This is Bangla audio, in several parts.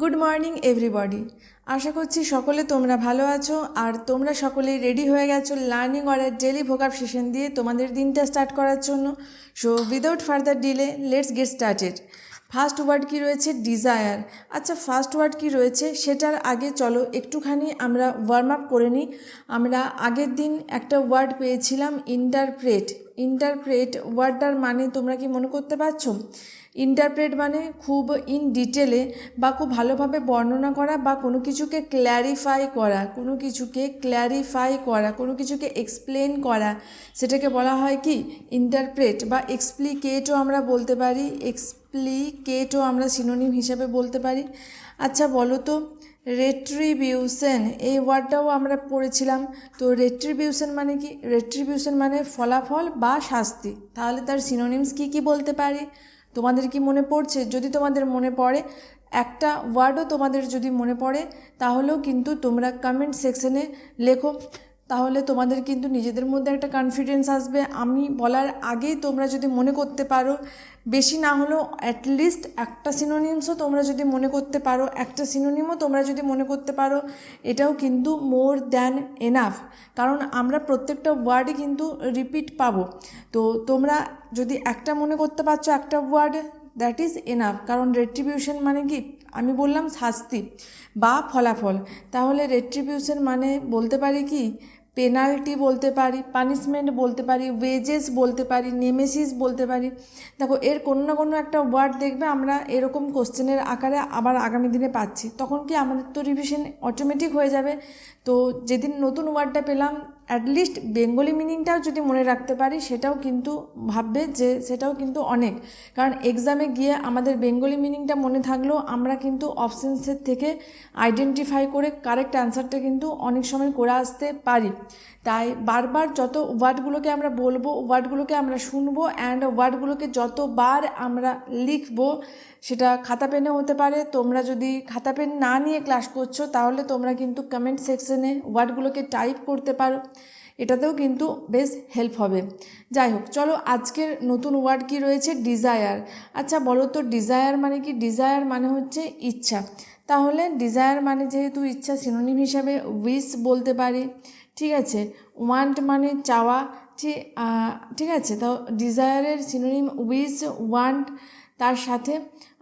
গুড মর্নিং এভরিবডি আশা করছি সকলে তোমরা ভালো আছো আর তোমরা সকলেই রেডি হয়ে গেছো learning order daily vocab session দিয়ে তোমাদের দিনটা স্টার্ট করার জন্য। So without further delay let's get started first word কি রয়েছে? ডিজায়ার আচ্ছা ফার্স্ট ওয়ার্ড কি রয়েছে? সেটার আগে চলো, একটুখানি আমরা ওয়ার্ম আপ করে নিই। আমরা আগের দিন একটা ওয়ার্ড পেয়েছিলাম ইন্টারপ্রেট ইন্টারপ্রেট ওয়ার্ডটার মানে তোমরা কি মনে করতে পারছ? ইন্টারপ্রেট মানে খুব ইন ডিটেলে বা খুব ভালোভাবে বর্ণনা করা বা কোনো কিছুকে ক্ল্যারিফাই করা, কোনো কিছুকে ক্ল্যারিফাই করা, কোনো কিছুকে এক্সপ্লেন করা, সেটাকে বলা হয় কি? ইন্টারপ্রেট বা এক্সপ্লিকেটও আমরা বলতে পারি এক্সপ্লিকেটও আমরা সিনোনিম হিসাবে বলতে পারি। আচ্ছা বলো তো রেট্রিবিউশন এই ওয়ার্ডটাও আমরা পড়েছিলাম, তো রেট্রিবিউশন মানে কি? রেট্রিবিউশন মানে ফলাফল বা শাস্তি, তাহলে তার সিনোনিমস কি কি বলতে পারি? তোমাদের কি মনে পড়ছে? যদি তোমাদের মনে পড়ে একটা ওয়ার্ডও তোমাদের যদি মনে পড়ে, তাহলেও কিন্তু তোমরা কমেন্ট সেকশনে লেখো। তাহলে তোমাদের কিন্তু নিজেদের মধ্যে একটা কনফিডেন্স আসবে। আমি বলার আগেই তোমরা যদি মনে করতে পারো, বেশি না হলেও অ্যাটলিস্ট একটা সিনোনিমসও তোমরা যদি মনে করতে পারো, একটা সিনোনিমও তোমরা যদি মনে করতে পারো, এটাও কিন্তু মোর দ্যান এনাফ কারণ আমরা প্রত্যেকটা ওয়ার্ডই কিন্তু রিপিট পাবো। তো তোমরা যদি একটা মনে করতে পারছ একটা ওয়ার্ড দ্যাট ইজ এনাফ কারণ রেট্রিবিউশন মানে কি? আমি বললাম শাস্তি বা ফলাফল। তাহলে রেট্রিবিউশন মানে বলতে পারি কি? পেনাল্টি বলতে পারি পানিশমেন্ট বলতে পারি ওয়েজেস বলতে পারি নেমেসিস বলতে পারি। দেখো, এর কোনো না কোনো একটা ওয়ার্ড দেখবে আমরা এরকম কোশ্চেনের আকারে আবার আগামী দিনে পাচ্ছি। তখন কি আমাদের তো রিভিশন অটোমেটিক হয়ে যাবে? তো যেদিন নতুন ওয়ার্ডটা পেলাম অ্যাটলিস্ট বেঙ্গলি মিনিংটাও যদি মনে রাখতে পারি, সেটাও কিন্তু ভাববে যে সেটাও কিন্তু অনেক। কারণ এক্সামে গিয়ে আমাদের বেঙ্গলি মিনিংটা মনে থাকলেও আমরা কিন্তু অপশানসের থেকে আইডেন্টিফাই করে কারেক্ট অ্যান্সারটা কিন্তু অনেক সময় করে আসতে পারি। তাই বারবার যত ওয়ার্ডগুলোকে আমরা বলব, ওয়ার্ডগুলোকে আমরা শুনব অ্যান্ড ওয়ার্ডগুলোকে যতবার আমরা লিখব, সেটা খাতা পেনে হতে পারে। তোমরা যদি খাতা পেন না নিয়ে ক্লাস করছ, তাহলে তোমরা কিন্তু কমেন্ট সেকশনে ওয়ার্ডগুলোকে টাইপ করতে পারো। এটাতেও কিন্তু বেশ হেল্প হবে। যাই হোক, চলো আজকের নতুন ওয়ার্ড কি রয়েছে? ডিজায়ার আচ্ছা বলো তো ডিজায়ার মানে কি? ডিজায়ার মানে হচ্ছে ইচ্ছা। তাহলে ডিজায়ার মানে যেহেতু ইচ্ছা সিনোনিম হিসাবে উইস বলতে পারি। ঠিক আছে ওয়ান্ট মানে চাওয়া ঠিক ঠিক আছে, তো ডিজায়ারের সিনোনিম উইশ ওয়ান্ট তার সাথে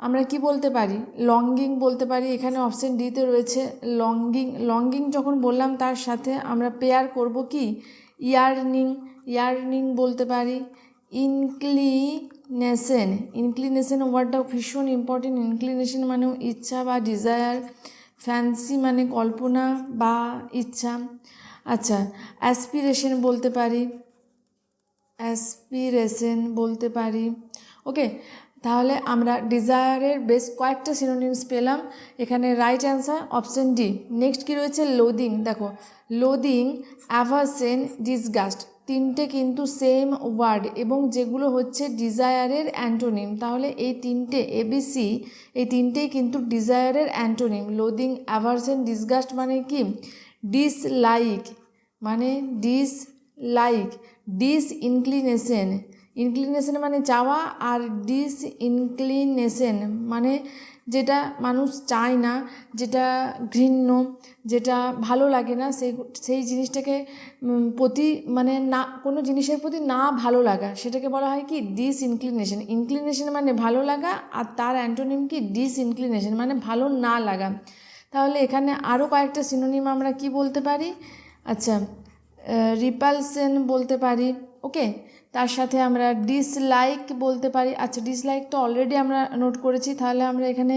আমরা কি বলতে পারি? লঙ্গিং বলতে পারি, এখানে অপশন ডিতে রয়েছে লঙ্গিং লঙ্গিং যখন বললাম তার সাথে আমরা পেয়ার করব কি? ইয়ার্নিং ইয়ার্নিং বলতে পারি ইনক্লিনেশন ইনক্লিনেশন ওয়ার্ডটাও ভীষণ ইম্পর্টেন্ট ইনক্লিনেশন মানেও ইচ্ছা বা ডিজায়ার ফ্যান্সি মানে কল্পনা বা ইচ্ছা। আচ্ছা অ্যাসপিরেশন বলতে পারি। অ্যাসপিরেশন বলতে পারি। ওকে তাহলে আমরা ডিজায়ারের বেশ কয়েকটা সিনোনিমস পেলাম। এখানে right answer option D next কী রয়েছে? লোদিং দেখো লোদিং অ্যাভারসেন ডিসগাস্ট তিনটে কিন্তু সেম ওয়ার্ড এবং যেগুলো হচ্ছে ডিজায়ারের অ্যান্টোনিম তাহলে এই তিনটে এবিসি এই তিনটেই কিন্তু ডিজায়ারের অ্যান্টোনিম লোদিং অ্যাভারসেন ডিসগাস্ট মানে কি? ডিসলাইক মানে dis like dis inclination inclination মানে চাওয়া আর ডিস ইনক্লিনেশন মানে যেটা মানুষ চায় না, যেটা ঘৃণ্য, যেটা ভালো লাগে না, সেই সেই জিনিসটাকে প্রতি মানে না, কোনো জিনিসের প্রতি না ভালো লাগা, সেটাকে বলা হয় কি? ডিস ইনক্লিনেশন ইনক্লিনেশন মানে ভালো লাগা আর তার অ্যান্টোনিম কি? ডিস ইনক্লিনেশন মানে ভালো না লাগা। তাহলে এখানে আরও কয়েকটা সিনোনিম আমরা কি বলতে পারি? আচ্ছা রিপালসেন বলতে পারি ওকে তার সাথে আমরা ডিসলাইক বলতে পারি। আচ্ছা ডিসলাইক তো অলরেডি আমরা নোট করেছি, তাহলে আমরা এখানে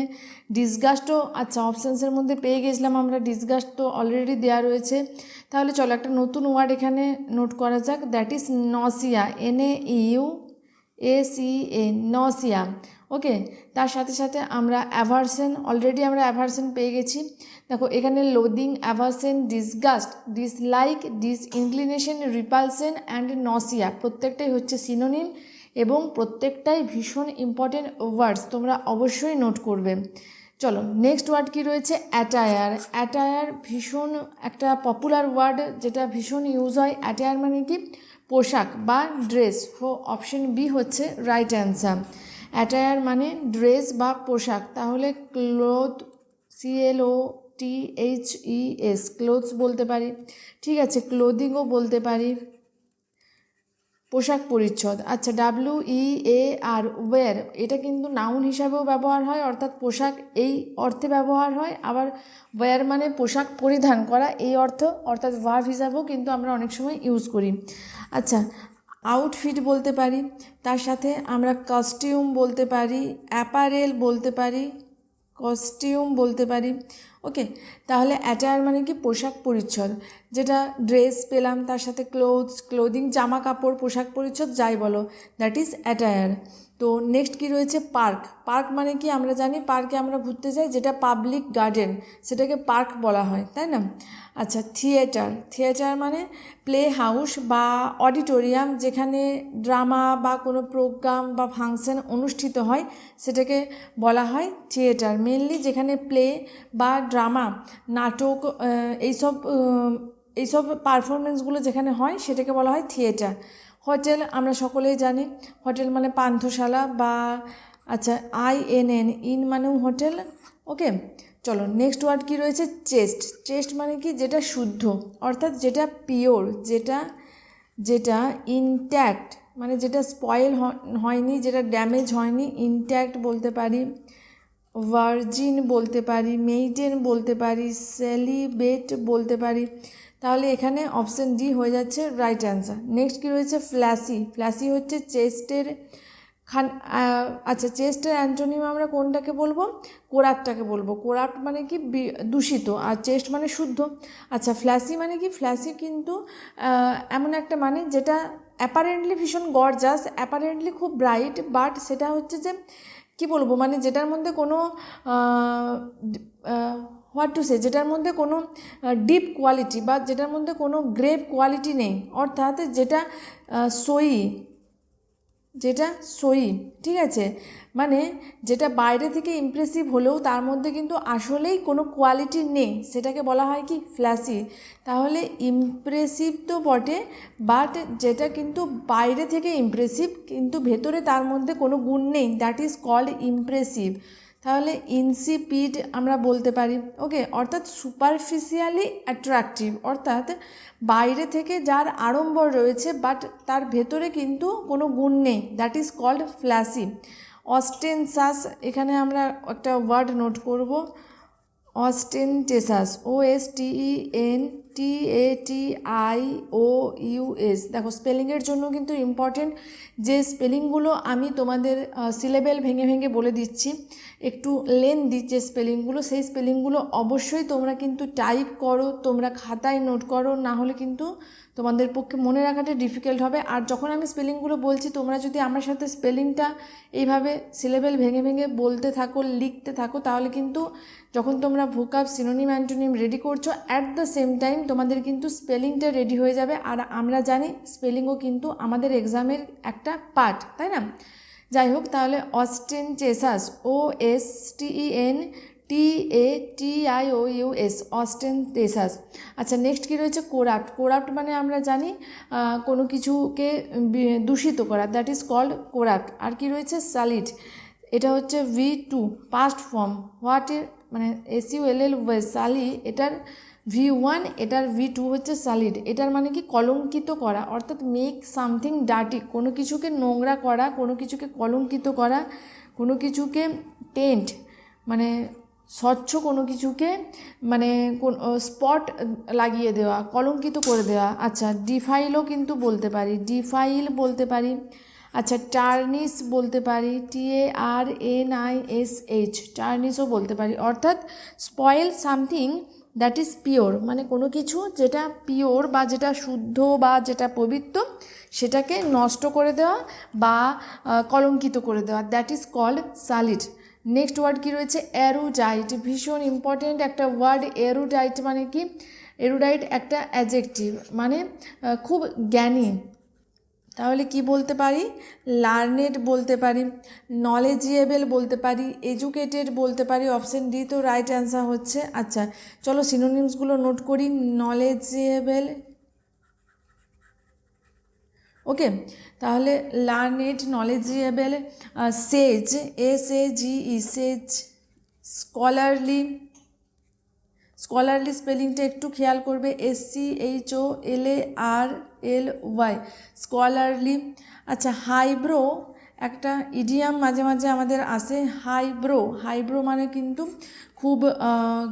ডিসগাস্টও আচ্ছা অপশানসের মধ্যে পেয়ে গেছিলাম আমরা ডিসগাস্ট তো অলরেডি দেওয়া রয়েছে। তাহলে চলো একটা নতুন ওয়ার্ড এখানে নোট করা যাক that is nausea N A U A C A nausea okay? তার সাথে সাথে আমরা অ্যাভারসেন অলরেডি আমরা অ্যাভারসেন পেয়ে গেছি। দেখো, এখানে loathing aversion disgust dislike dis inclination repulsion and nausea প্রত্যেকটাই হচ্ছে সিনোনিম এবং প্রত্যেকটাই ভীষণ ইম্পর্টেন্ট ওয়ার্ডস তোমরা অবশ্যই নোট করবে। চলো নেক্সট ওয়ার্ড কি রয়েছে? অ্যাটায়ার অ্যাটায়ার ভীষণ একটা পপুলার ওয়ার্ড যেটা ভীষণ ইউজ হয়। অ্যাটায়ার মানে কি? পোশাক বা ড্রেস ও অপশন বি হচ্ছে রাইট অ্যান্সার অ্যাটায়ার মানে ড্রেস বা পোশাক। তাহলে cloth C L O T H E S clothes বলতে পারি। ঠিক আছে ক্লোদিংও বলতে পারি। পোশাক পরিচ্ছদ। আচ্ছা ডাব্লিউ ই এ আর ওয়্যার এটা কিন্তু নাউন হিসাবেও ব্যবহার হয়, অর্থাৎ পোশাক এই অর্থে ব্যবহার হয়। আবার ওয়্যার মানে পোশাক পরিধান করা, এই অর্থ, অর্থাৎ ভার্ভ হিসাবেও কিন্তু আমরা অনেক সময় ইউজ করি। আচ্ছা আউটফিট বলতে পারি, তার সাথে আমরা কস্টিউম বলতে পারি অ্যাপারেল বলতে পারি কস্টিউম বলতে পারি ওকে, তাহলে অ্যাটায়ার মানে কি? পোশাক পরিচ্ছদ, যেটা ড্রেস পেলাম, তার সাথে ক্লোথস ক্লোদিং জামা কাপড় পোশাক পরিচ্ছদ, যাই বলো দ্যাট ইজ অ্যাটায়ার তো নেক্সট কি রয়েছে? পার্ক পার্ক মানে কি? আমরা জানি পার্কে আমরা ঘুরতে যাই, যেটা পাবলিক গার্ডেন সেটাকে পার্ক বলা হয়, তাই না? আচ্ছা থিয়েটার থিয়েটার মানে প্লে হাউস বা অডিটোরিয়াম যেখানে ড্রামা বা কোনো প্রোগ্রাম বা ফাংশন অনুষ্ঠিত হয়, সেটাকে বলা হয় থিয়েটার মেনলি যেখানে প্লে বা ড্রামা নাটক এইসব এইসব পারফরমেন্সগুলো যেখানে হয় সেটাকে বলা হয় থিয়েটার হোটেল আমরা সকলেই জানি। হোটেল মানে পান্থশালা বা আচ্ছা আই এন এন ইন মানেও হোটেল ওকে চলো নেক্সট ওয়ার্ড কি রয়েছে? চেস্ট চেস্ট মানে কি? যেটা শুদ্ধ, অর্থাৎ যেটা পিওর যেটা যেটা ইনট্যাক্ট মানে যেটা স্পয়েল হয়নি, যেটা ড্যামেজ হয়নি ইনট্যাক্ট বলতে পারি। ভার্জিন বলতে পারি মেইটেন বলতে পারি, সেলিবেট বলতে পারি। তাহলে এখানে অপশান ডি হয়ে যাচ্ছে রাইট অ্যান্সার। নেক্সট কী রয়েছে? ফ্ল্যাসি। ফ্ল্যাসি হচ্ছে চেস্টের খান আচ্ছা চেস্টের অ্যান্টোনিম আমরা কোনটাকে বলব? কোরাপ্টটাকে বলব। কোরাপ্ট মানে কি? দূষিত। আর চেস্ট মানে শুদ্ধ। আচ্ছা ফ্ল্যাসি মানে কি? ফ্ল্যাসি কিন্তু এমন একটা মানে যেটা অ্যাপারেন্টলি ভীষণ গরজাস অ্যাপারেন্টলি খুব ব্রাইট বাট সেটা হচ্ছে যে কি বলব? মানে যেটার মধ্যে কোনো হোয়াট টু সে যেটার মধ্যে কোনো ডিপ কোয়ালিটি বা যেটার মধ্যে কোনো গ্রেভ কোয়ালিটি নেই। অর্থাৎ যেটা সই যেটা সই, ঠিক আছে? মানে যেটা বাইরে থেকে ইমপ্রেসিভ হলেও তার মধ্যে কিন্তু আসলেই কোনো কোয়ালিটি নেই। সেটাকে বলা হয় কি? ফ্ল্যাসি তাহলে ইমপ্রেসিভ তো বটে বাট যেটা কিন্তু বাইরে থেকে ইমপ্রেসিভ কিন্তু ভেতরে তার মধ্যে কোনো গুণ নেই। দ্যাট ইজ কল্ড ইমপ্রেসিভ তাহলে ইনসিপিড আমরা বলতে পারি ওকে অর্থাৎ সুপারফিশিয়ালি অ্যাট্রাকটিভ অর্থাৎ বাইরে থেকে যার আড়ম্বর রয়েছে বাট তার ভেতরে কিন্তু কোনো গুণ নেই that is called flashy ostentatious এখানে আমরা একটা ওয়ার্ড নোট করব ostentatious O S T E N T A T I O U S দেখো স্পেলিংয়ের জন্য কিন্তু ইম্পর্টেন্ট যে স্পেলিংগুলো আমি তোমাদের সিলেবেল ভেঙে ভেঙে বলে দিচ্ছি, একটু লেন্দি যে স্পেলিংগুলো সেই স্পেলিংগুলো অবশ্যই তোমরা কিন্তু টাইপ করো, তোমরা খাতায় নোট করো, না হলে কিন্তু তোমাদের পক্ষে মনে রাখাটা ডিফিকাল্ট হবে। আর যখন আমি স্পেলিংগুলো বলছি, তোমরা যদি আমার সাথে স্পেলিংটা এইভাবে সিলেবেল ভেঙে ভেঙে বলতে থাকো, লিখতে থাকো, তাহলে কিন্তু যখন তোমরা ভোকাব সিনোনিম অ্যান্টোনিম রেডি করছ অ্যাট দ্য সেম টাইম তোমাদের কিন্তু স্পেলিংটা রেডি হয়ে যাবে। আর আমরা জানি স্পেলিংও কিন্তু আমাদের এক্সামের একটা পার্ট তাই না? যাই হোক তাহলে ostentatious O S T E N T A T I O U S ostentatious আচ্ছা নেক্সট কী রয়েছে? কোরাপ্ট কোরাপ্ট মানে আমরা জানি কোনো কিছুকে দূষিত করা দ্যাট ইজ কল্ড কোরাপ্ট আর কি রয়েছে? সালিড এটা হচ্ছে V two past form what মানে এস ইউ এল এল ওয়েস সালি এটার ভি ওয়ান এটার ভি টু হচ্ছে সালিড এটার মানে কি? কলঙ্কিত করা, অর্থাৎ মেক সামথিং ডার্টি কোনো কিছুকে নোংরা করা, কোনো কিছুকে কলঙ্কিত করা, কোনো কিছুকে টেন্ট মানে স্বচ্ছ কোনো কিছুকে মানে কোন স্পট লাগিয়ে দেওয়া, কলঙ্কিত করে দেওয়া। আচ্ছা ডিফাইলও কিন্তু বলতে পারি। ডিফাইল বলতে পারি। আচ্ছা টার্নিস বলতে পারি। T A R N I S H টার্নিসও বলতে পারি। অর্থাৎ spoil something that is pure মানে কোনো কিছু যেটা পিওর বা যেটা শুদ্ধ বা যেটা পবিত্র, সেটাকে নষ্ট করে দেওয়া বা কলঙ্কিত করে দেওয়া। That is called sullied next word কি রয়েছে? অ্যারুডাইট ভীষণ ইম্পর্টেন্ট একটা ওয়ার্ড অ্যারুডাইট মানে কি? এরুডাইট একটা অ্যাজেক্টিভ মানে খুব জ্ঞানী। তাহলে কি বলতে পারি? লার্নেড বলতে পারি, নলেজিয়েবল বলতে পারি, এডুকেটেড বলতে পারি, অপশন ডি তো রাইট অ্যান্সার হচ্ছে। আচ্ছা চলো সিনোনিমসগুলো নোট করি, নলেজিয়েবল। ওকে, তাহলে learned, knowledgeable sage S A G E sage, scholarly. Scholarly স্পেলিংটা একটু খেয়াল করবে S C H O L A R L Y scholarly আচ্ছা হাইব্রো একটা ইডিয়াম মাঝে মাঝে আমাদের আসে, হাইব্রো। হাইব্রো মানে কিন্তু খুব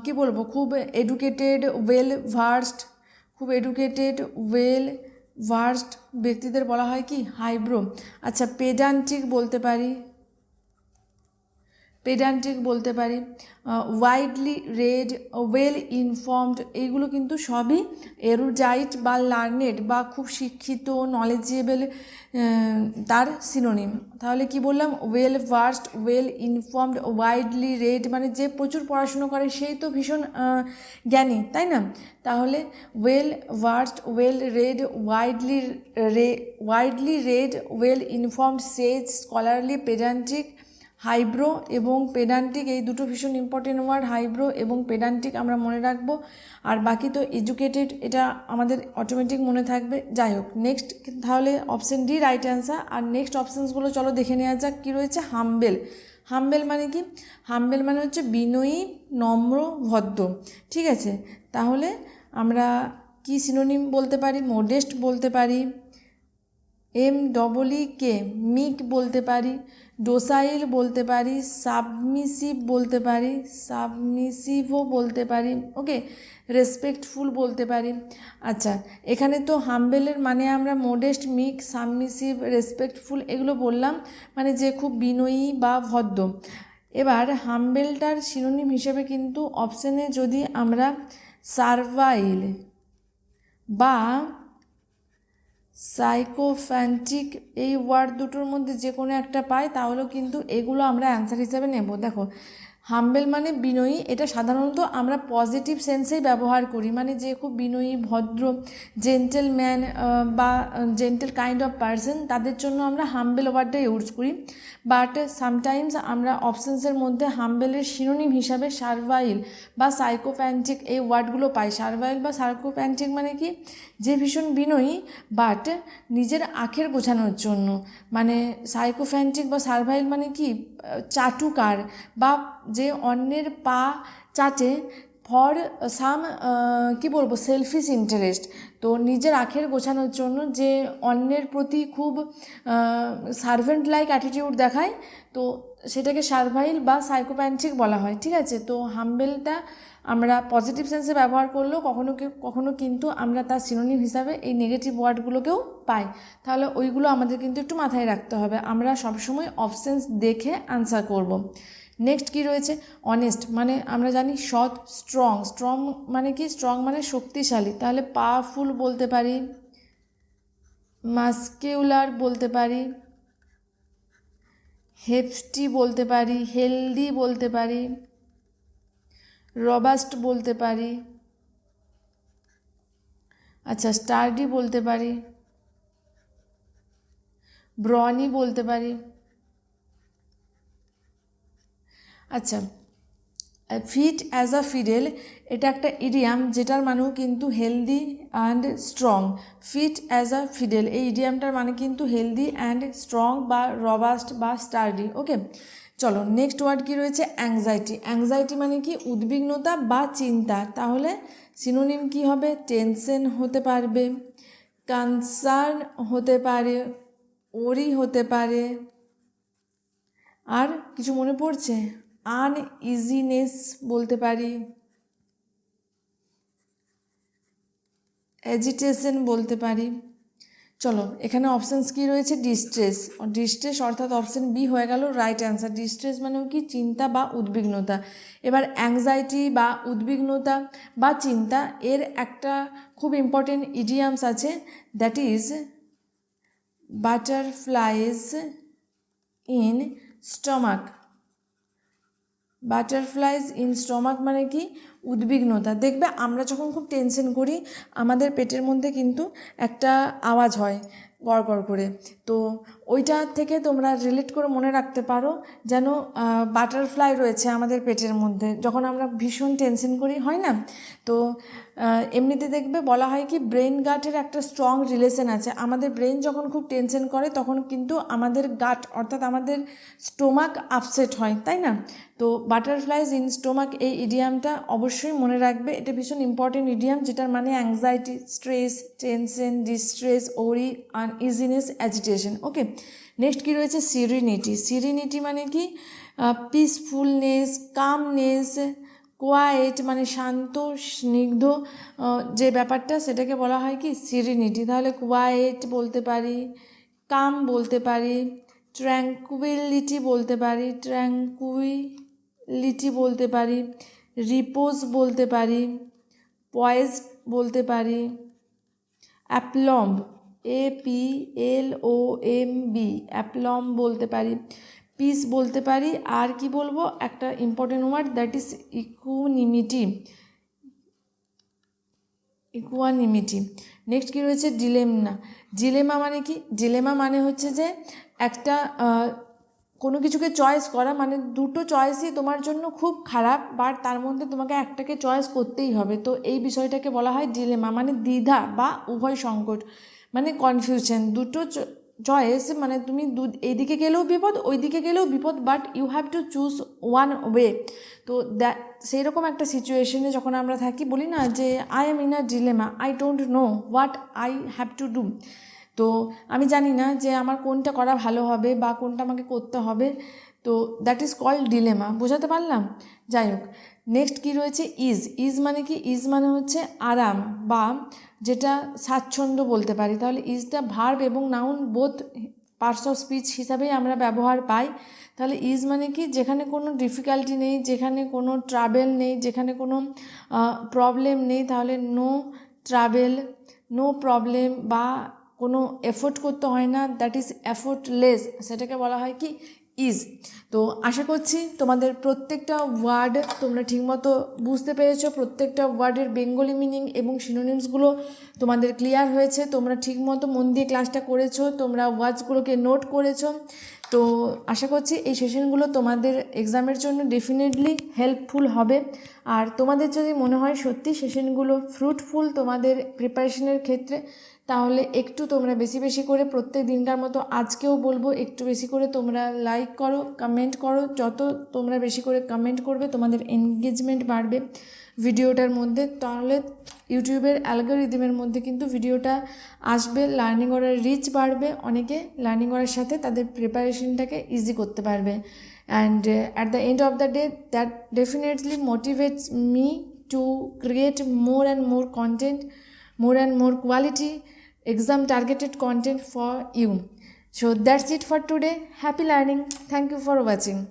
কি বলব, খুব এডুকেটেড ওয়েল ভার্সড খুব এডুকেটেড ওয়েল ভার্সড ব্যক্তিদের বলা হয় কি? হাইব্রো। আচ্ছা পেডান্টিক বলতে পারি। পেডান্টিক বলতে পারি ওয়াইডলি রেড ওয়েল ইনফর্মড এইগুলো কিন্তু সবই এরুজাইট বা লার্নেড বা খুব শিক্ষিত নলেজেবল তার সিনোনিম তাহলে কি বললাম? Well versed well informed widely read মানে যে প্রচুর পড়াশুনো করে সেই তো ভীষণ জ্ঞানী, তাই না? তাহলে well versed well read widely রে widely read well informed sage scholarly pedantic highbrow এবং পেডান্টিক, এই দুটো ভীষণ ইম্পর্টেন্ট ওয়ার্ড হাইব্রো এবং পেডান্টিক আমরা মনে রাখব। আর বাকি তো এডুকেটেড এটা আমাদের অটোমেটিক মনে থাকবে। যাই হোক নেক্সট তাহলে অপশন ডি রাইট অ্যান্সার আর নেক্সট অপশানসগুলো চলো দেখে নেওয়া যাক, কী রয়েছে? হাম্বেল। হাম্বেল মানে কি? হাম্বেল মানে হচ্ছে বিনয়ী, নম্র, ভদ্র। ঠিক আছে? তাহলে আমরা কি সিনোনিম বলতে পারি? মোডেস্ট বলতে পারি। এম ডবলই কে মিক বলতে পারি ডোসাইল বলতে পারি সাবমিসিভ বলতে পারি সাবমিসিভও বলতে পারি ওকে রেসপেক্টফুল বলতে পারি। আচ্ছা এখানে তো হাম্বেলের মানে আমরা মোডেস্ট মিক সাবমিসিভ রেসপেক্টফুল এগুলো বললাম মানে যে খুব বিনয়ী বা ভদ্র। এবার হাম্বেলটার শিরোনিম হিসেবে কিন্তু অপশানে যদি আমরা সার্ভাইল বা সাইকোফ্যান্টিক, এই ওয়ার্ড দুটোর মধ্যে যে কোনো একটা পাই, তাহলেও কিন্তু এগুলো আমরা অ্যান্সার হিসাবে নেব। দেখো হাম্বেল মানে বিনয়ী, এটা সাধারণত আমরা পজিটিভ সেন্সেই ব্যবহার করি মানে যে খুব বিনয়ী, ভদ্র জেন্টেলম্যান বা জেন্টেল কাইন্ড অফ পার্সন তাদের জন্য আমরা হাম্বেল ওয়ার্ডটা ইউজ করি। বাট সামটাইমস আমরা অপশানসের মধ্যে হাম্বেলের শিরোনিম হিসাবে সার্ভাইল বা সাইকোফ্যান্টিক এই ওয়ার্ডগুলো পাই। সার্ভাইল বা সাইকোফ্যান্টিক মানে কি? যে ভীষণ বিনয়ী বাট নিজের আখের গোছানোর জন্য। মানে সাইকোফ্যান্টিক বা সার্ভাইল মানে কি? চাটুকার বা যে অন্যের পা চাটে ফর সাম কি বলব সেলফিশ ইন্টারেস্ট তো নিজের আখের গোছানোর জন্য যে অন্যের প্রতি খুব সার্ভেন্ট লাইক অ্যাটিটিউড দেখায়, তো সেটাকে সার্ভাইল বা সাইকোপ্যান্টিক বলা হয়, ঠিক আছে? তো হাম্বেলটা আমরা পজিটিভ সেন্সে ব্যবহার করলেও কখনো কখনো কিন্তু আমরা তার সিনোনিম হিসাবে এই নেগেটিভ ওয়ার্ডগুলোকেও পাই। তাহলে ওইগুলো আমাদের কিন্তু একটু মাথায় রাখতে হবে। আমরা সবসময় অপশানস দেখে আনসার করব। নেক্সট কি রয়েছে? অনেস্ট মানে আমরা জানি সৎ স্ট্রং স্ট্রং মানে কি? স্ট্রং মানে শক্তিশালী। তাহলে পাওয়ারফুল বলতে পারি মাস্কিউলার বলতে পারি হেফটি বলতে পারি হেলদি বলতে পারি রবাস্ট বলতে পারি আচ্ছা স্টার্ডি বলতে পারি ব্রনি বলতে পারি। আচ্ছা ফিট অ্যাজ আ ফিডেল এটা একটা ইডিয়াম যেটার মানেও কিন্তু healthy and strong fit as a fiddle এই ইডিয়ামটার মানে কিন্তু হেলদি অ্যান্ড স্ট্রং বা রবাস্ট বা স্টার্ডি ওকে চলো নেক্সট ওয়ার্ড কি রয়েছে? অ্যাংজাইটি অ্যাংজাইটি মানে কি? উদ্বিগ্নতা বা চিন্তা। তাহলে সিনোনিম কি হবে? টেনশন হতে পারবে কনসার্ন হতে পারে ওরি হতে পারে। আর কিছু মনে পড়ছে? আনইজিনেস বলতে পারি অ্যাজিটেশন বলতে পারি। চলো, এখানে অপশানস কী রয়েছে? ডিস্ট্রেস ডিস্ট্রেস অর্থাৎ অপশান বি হয়ে গেল রাইট অ্যান্সার ডিস্ট্রেস মানেও কি? চিন্তা বা উদ্বিগ্নতা। এবার অ্যাংজাইটি বা উদ্বিগ্নতা বা চিন্তা, এর একটা খুব ইম্পর্টেন্ট ইডিয়ামস আছে that is butterflies in stomach butterflies in stomach মানে কি? উদ্বিগ্নতা। দেখবে আমরা যখন খুব টেনশন করি, আমাদের পেটের মধ্যে কিন্তু একটা আওয়াজ হয় গড় করে। তো ওইটা থেকে তোমরা রিলেট করে মনে রাখতে পারো যেন বাটারফ্লাই রয়েছে আমাদের পেটের মধ্যে। যখন আমরা ভীষণ টেনশন করি, হয় না? তো এমনিতে দেখবে বলা হয় কি ব্রেন গাটের একটা স্ট্রং রিলেশন আছে। আমাদের ব্রেন যখন খুব টেনশন করে, তখন কিন্তু আমাদের গাট অর্থাৎ আমাদের স্টোমাক আপসেট হয়, তাই না? তো বাটারফ্লাইজ ইন স্টোমাক এই ইডিয়ামটা অবশ্যই মনে রাখবে। এটা ভীষণ ইম্পর্টেন্ট ইডিয়াম যেটার মানে anxiety stress tension distress worry uneasiness agitation okay next কী রয়েছে? সিরিনিটি সিরিনিটি মানে কি? পিসফুলনেস কামনেস কোয়াইট মানে শান্ত, স্নিগ্ধ যে ব্যাপারটা সেটাকে বলা হয় কি? সিরিনিটি তাহলে কোয়াইট বলতে পারি কাম বলতে পারি ট্র্যাঙ্কুইলিটি বলতে পারি ট্র্যাঙ্কুইলিটি বলতে পারি রিপোজ বলতে পারি পয়েজ বলতে পারি aplomb A P L O M B aplomb বলতে পারি পিস বলতে পারি, আর কি বলব? একটা important word that is equanimity equanimity next কী রয়েছে? ডিলেমনা ডিলেমা মানে কি? ডিলেমা মানে হচ্ছে যে একটা কোনো কিছুকে চয়েস করা মানে দুটো চয়েসই তোমার জন্য খুব খারাপ বাট তার মধ্যে তোমাকে একটাকে চয়েস করতেই হবে। তো এই বিষয়টাকে বলা হয় ডিলেমা মানে দ্বিধা বা উভয় সংকট। মানে কনফিউশন দুটো চয়েস মানে তুমি দু, এইদিকে গেলেও বিপদ, ওইদিকে গেলেও বিপদ but you have to choose one way তো দ্যা সেই রকম একটা সিচুয়েশনে যখন আমরা থাকি, বলি না যে I am in a dilemma I don't know what I have to do তো আমি জানি না যে আমার কোনটা করা ভালো হবে বা কোনটা আমাকে করতে হবে। তো দ্যাট ইজ কল্ড ডিলেমা বোঝাতে পারলাম? যাই হোক নেক্সট কী রয়েছে? ইজ ইজ মানে কি? ইজ মানে হচ্ছে আরাম বা যেটা স্বাচ্ছন্দ্য বলতে পারি। তাহলে ইজটা ভার্ব এবং noun both parts of speech হিসাবেই আমরা ব্যবহার পাই। তাহলে ইজ মানে কি? যেখানে কোনো ডিফিকাল্টি নেই, যেখানে কোনো ট্রাভেল নেই, যেখানে কোনো প্রবলেম নেই, তাহলে নো ট্রাভেল নো প্রবলেম বা কোনো এফোর্ট করতে হয় না। দ্যাট ইজ এফোর্টলেস সেটাকে বলা হয় কি? ইজ তো আশা করছি তোমাদের প্রত্যেকটা ওয়ার্ড তোমরা ঠিকমতো বুঝতে পেরেছ, প্রত্যেকটা ওয়ার্ডের বেঙ্গলি মিনিং এবং সিনোনিমসগুলো তোমাদের ক্লিয়ার হয়েছে, তোমরা ঠিকমতো মন দিয়ে ক্লাসটা করেছ, তোমরা ওয়ার্ডসগুলোকে নোট করেছ। তো আশা করছি এই সেশনগুলো তোমাদের এক্সামের জন্য ডেফিনেটলি হেল্পফুল হবে। আর তোমাদের যদি মনে হয় সত্যি সেশনগুলো ফ্রুটফুল তোমাদের প্রিপারেশনের ক্ষেত্রে তাহলে একটু তোমরা বেশি বেশি করে প্রত্যেক দিনকার মতো আজকেও বলব, একটু বেশি করে তোমরা লাইক করো কমেন্ট করো। যত তোমরা বেশি করে কমেন্ট করবে, তোমাদের এনগেজমেন্ট বাড়বে ভিডিওটার মধ্যে। তাহলে ইউটিউবের অ্যালগোরিদমের মধ্যে কিন্তু ভিডিওটা আসবে লার্নিং করার রিচ বাড়বে। অনেকে লার্নিং করার সাথে তাদের প্রিপারেশনটাকে ইজি করতে পারবে। And at the end of the day that definitely motivates me to create more and more content more and more quality exam targeted content for you so that's it for today happy learning thank you for watching